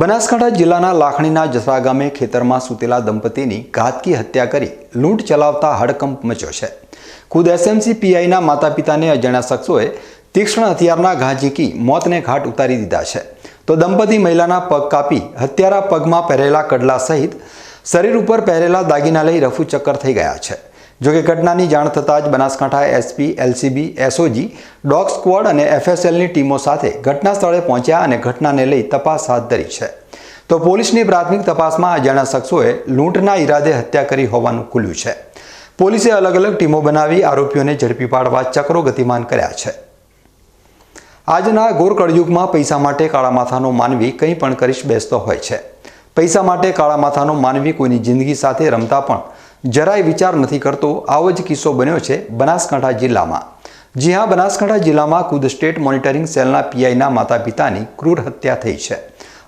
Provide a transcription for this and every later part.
બનાસકાંઠા જિલ્લાના લાખણીના જસરા ગામે ખેતરમાં સૂતેલા દંપતીની ઘાતકી હત્યા કરી લૂંટ ચલાવતા હડકંપ મચ્યો છે. ખુદ એસએમસી પીઆઈના માતા પિતાને અજાણ્યા શખ્સોએ તીક્ષ્ણ હથિયારના ઘા ઝીકી મોતને ઘાટ ઉતારી દીધા છે. તો દંપતી મહિલાના પગ કાપી હત્યારા પગમાં પહેરેલા કડલા સહિત શરીર ઉપર પહેરેલા દાગીના લઈ રફુ ચક્કર થઈ ગયા છે. જોકે ઘટનાની જાણ થતાં જ Banaskantha SP, LCB, SOG, dog squad અને એફએસએલની ટીમો સાથે ઘટના સ્થળે પહોંચ્યા અને ઘટનાને લઈ તપાસ હાથ ધરી છે. તો પોલીસની પ્રાથમિક તપાસમાં અજાણ્યા શખ્સોએ લૂંટના ઈરાદે હત્યા કરી હોવાનું ખુલ્યું છે. પોલીસે અલગ અલગ ટીમો બનાવી આરોપીઓને ઝડપી પાડવા ચક્રો ગતિમાન કર્યા છે. આજના ઘોર કળયુગમાં પૈસા માટે કાળા માથાનો માનવી કંઈ પણ કરીશ, બેસતો હોય છે. પૈસા માટે કાળા માથાનો માનવી કોઈની જિંદગી સાથે રમતા પણ જરાય વિચાર નથી કરતો આવો જ કિસ્સો બન્યો છે બનાસકાંઠા જિલ્લામાં. જી હા, બનાસકાંઠા જિલ્લામાં ખુદ સ્ટેટ મોનિટરિંગ સેલના પીઆઈના માતા પિતાની ક્રૂર હત્યા થઈ છે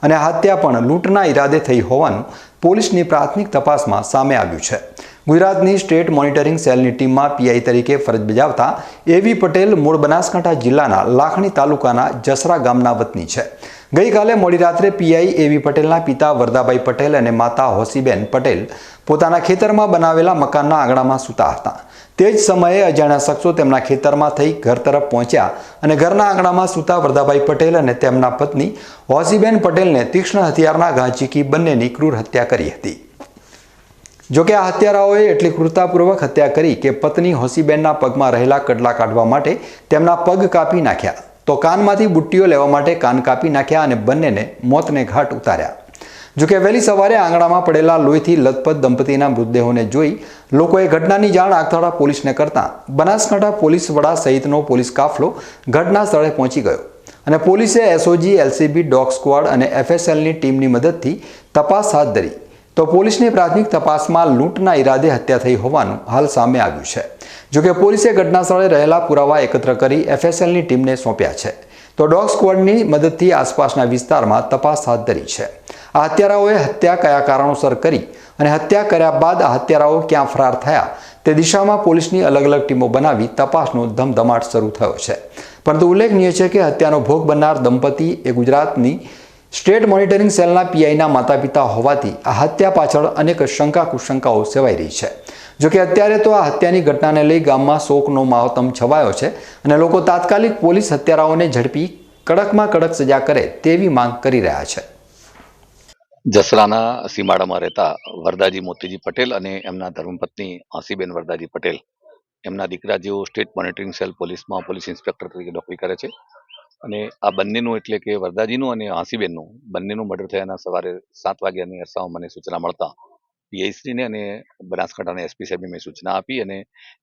અને હત્યા પણ લૂંટના ઈરાદે થઈ હોવાનું પોલીસની પ્રાથમિક તપાસમાં સામે આવ્યું છે. ગુજરાતની સ્ટેટ મોનિટરિંગ સેલની ટીમમાં પીઆઈ તરીકે ફરજ બજાવતા એવી પટેલ મૂળ બનાસકાંઠા જિલ્લાના લાખણી તાલુકાના જસરા ગામના વતની છે. ગઈકાલે મોડી રાત્રે પીઆઈ એવી પટેલના પિતા વરદાભાઈ પટેલ અને માતા હોસીબેન પટેલ પોતાના ખેતરમાં બનાવેલા મકાનના આંગણામાં સૂતા હતા. તે જ સમયે અજાણ્યા શખ્સો તેમના ખેતરમાં થઈ ઘર તરફ પહોંચ્યા અને ઘરના આંગણામાં સૂતા વરદાભાઈ પટેલ અને તેમના પત્ની હોસીબેન પટેલને તીક્ષ્ણ હથિયારના ઘા ઝીંકી બંનેની ક્રૂર હત્યા કરી હતી. જોકે આ હત્યારાઓએ એટલી ક્રૂરતાપૂર્વક હત્યા કરી કે પત્ની હોસીબેનના પગમાં રહેલા કડલા કાઢવા માટે તેમના પગ કાપી નાખ્યા. તો કાનમાંથી બુટ્ટીઓ લેવા માટે કાન કાપી નાખ્યા અને બંનેને મોતને ઘાટ ઉતાર્યા. જોકે વહેલી સવારે આંગણામાં પડેલા લોહીથી લથપથ દંપતીના મૃતદેહોને જોઈ લોકોએ ઘટનાની જાણ આગથાળા પોલીસને કરતાં બનાસકાંઠા પોલીસ વડા સહિતનો પોલીસ કાફલો ઘટના સ્થળે પહોંચી ગયો અને પોલીસે એસઓજી, એલસીબી, ડોગ સ્ક્વોડ અને એફએસએલની ટીમની મદદથી તપાસ હાથ ધરી. તો પોલીસની પ્રાથમિક તપાસમાં લૂંટના ઈરાદે હત્યા થઈ હોવાનું હાલ સામે આવ્યું છે. જોકે પોલીસે ઘટના સ્થળે રહેલા પુરાવા એકત્ર કરી એફએસએલની ટીમને સોંપ્યા છે. તો ડોગ સ્ક્વોડની મદદથી આસપાસના વિસ્તારમાં તપાસ હાથ ધરી છે. આ હત્યારાઓએ હત્યા કયા કારણોસર કરી અને હત્યા કર્યા બાદ આ હત્યારાઓ ક્યાં ફરાર થયા તે દિશામાં પોલીસની અલગ અલગ ટીમો બનાવી તપાસનો ધમધમાટ શરૂ થયો છે. પરંતુ ઉલ્લેખનીય છે કે હત્યાનો ભોગ બનનાર દંપતી એ ગુજરાતની સ્ટેટ મોનિટરિંગ સેલના પીઆઈના માતા પિતા હોવાથી આ હત્યા પાછળ અનેક શંકા કુશંકાઓ સેવાઈ રહી છે. જોકે અત્યારે તો આ હત્યાની ઘટનાને લઈ ગામમાં શોકનો માહોતમ છવાયો છે અને લોકો તાત્કાલિક પોલીસ હત્યારાઓને ઝડપી, કડકમાં કડક સજા કરે તેવી માંગ કરી રહ્યા છે. જસરાના સીમાડામાં રહેતા વરદાજી મોતીજી પટેલ અને એમના ધર્મપત્ની આસીબેન વરદાજી પટેલ એમના દીકરા જેઓ સ્ટેટ મોનિટરિંગ સેલ પોલીસમાં પોલીસ ઇન્સ્પેક્ટર તરીકે નોકરી કરે છે. અને આ બંનેનું એટલે કે વરદાજીનું અને હાંસીબેનનું બંનેનું મર્ડર થયાના સવારે સાત વાગ્યાની અરસામાં મને સૂચના મળતા પીઆઈશ્રીને અને બનાસકાંઠાના એસપી સાહેબને મેં સૂચના આપી અને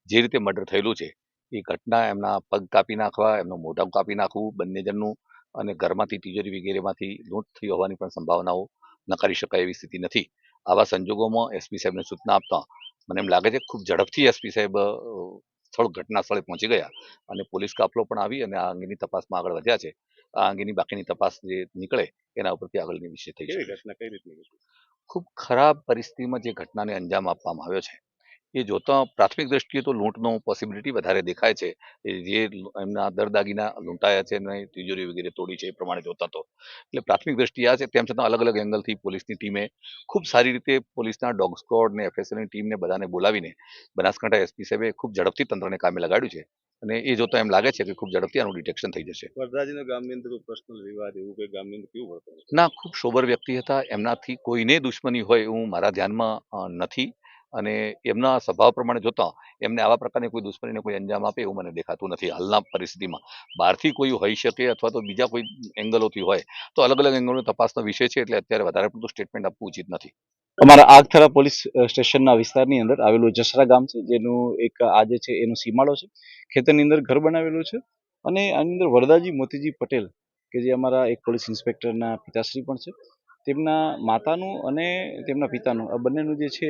જે રીતે મર્ડર થયેલું છે, એ ઘટના એમના પગ કાપી નાખવા, એમનું મોઢા કાપી નાખવું બંને જણનું અને ઘરમાંથી તિજોરી વગેરેમાંથી લૂંટ થઈ હોવાની પણ સંભાવનાઓ નકારી શકાય એવી સ્થિતિ નથી. આવા સંજોગોમાં એસપી સાહેબને સૂચના આપતા મને એમ લાગે છે ખૂબ ઝડપથી એસપી સાહેબ સ્થળ ઘટના સ્થળે પહોંચી ગયા અને પોલીસ કાફલો પણ આવી અને આ અંગેની તપાસમાં આગળ વધ્યા છે. આ અંગેની બાકીની તપાસ જે નીકળે એના ઉપરથી આગળની વિશે થઈ રીતની? ખૂબ ખરાબ પરિસ્થિતિમાં જે ઘટનાને અંજામ આપવામાં આવ્યો છે એ જોતા પ્રાથમિક દ્રષ્ટિએ તો લૂંટનો પોસિબિલિટી વધારે દેખાય છે. જે એમના દરદાગીના લૂંટાયા છે અને તિજોરી વગેરે તોડી છે એ પ્રમાણે જોતા તો. એટલે પ્રાથમિક દ્રષ્ટિએ આ છે તેમ છતાં અલગ અલગ એંગલથી પોલીસની ટીમે ખૂબ સારી રીતે પોલીસના ડોગ સ્કોડ ને એફએસએલની ટીમને બધાને બોલાવીને બનાસકાંઠા એસપી સાહેબે ખૂબ ઝડપથી તંત્રને કામે લગાડ્યું છે. અને એ જોતા એમ લાગે છે કે ખૂબ ઝડપથી આનું ડિટેક્શન થઈ જશે. વરદાજીનો ગામની અંદર પર્સનલ વિવાદ એવું કે ગામની અંદર કેવું વર્તન ના ખૂબ સોબર વ્યક્તિ હતા. એમનાથી કોઈને દુશ્મની હોય એવું મારા ધ્યાનમાં નથી. અને એમના સ્વભાવ પ્રમાણે જોતા એમને આવા પ્રકારની કોઈ દુશ્મનીને કોઈ અંજામ આપે એવું મને દેખાતું નથી હાલના પરિસ્થિતિમાં. બહારથી કોઈ હોઈ શકે અથવા તો બીજા કોઈ એંગલોથી હોય, તો અલગ અલગ એંગલનો તપાસનો વિષય છે એટલે અત્યારે વધારે પડતું સ્ટેટમેન્ટ આપવું ઉચિત નથી. અમારા આગથરા પોલીસ સ્ટેશનના વિસ્તારની અંદર આવેલું જસરા ગામ છે, જેનું એક આજે છે એનો સીમાડો છે. ખેતરની અંદર ઘર બનાવેલું છે અને આની અંદર વરદાજી મોતીજી પટેલ, કે જે અમારા એક પોલીસ ઇન્સ્પેક્ટરના પિતાશ્રી પણ છે, તેમના માતાનું અને તેમના પિતાનું, આ બંનેનું જે છે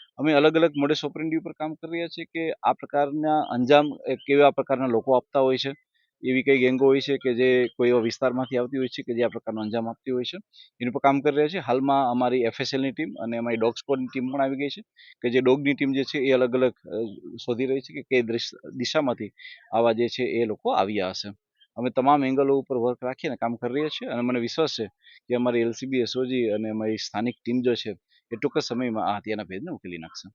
અમે અલગ અલગ મોડેસ ઓપરેન્ડી ઉપર કામ કરી રહ્યા છીએ કે આ પ્રકારના અંજામ કેવા પ્રકારના લોકો આપતા હોય છે, એવી કઈ ગેંગો હોય છે કે જે કોઈ એવા વિસ્તારમાંથી આવતી હોય છે કે જે આ પ્રકારનો અંજામ આપતી હોય છે. એની ઉપર કામ કરી રહ્યા છે હાલમાં અમારી એફએસએલની ટીમ અને અમારી ડોગ સ્કોડની ટીમ પણ આવી ગઈ છે કે જે ડોગની ટીમ જે છે એ અલગ અલગ શોધી રહી છે કે કઈ દિશામાંથી આવા જે છે એ લોકો આવ્યા હશે. અમે તમામ એંગલો ઉપર વર્ક રાખીને કામ કરી રહ્યા છીએ અને મને વિશ્વાસ છે કે અમારી એલસીબી એસઓજી અને અમારી સ્થાનિક ટીમ જો છે એ ટૂંક સમયમાં આ હત્યાના ભેદને ઉકેલી નાખશે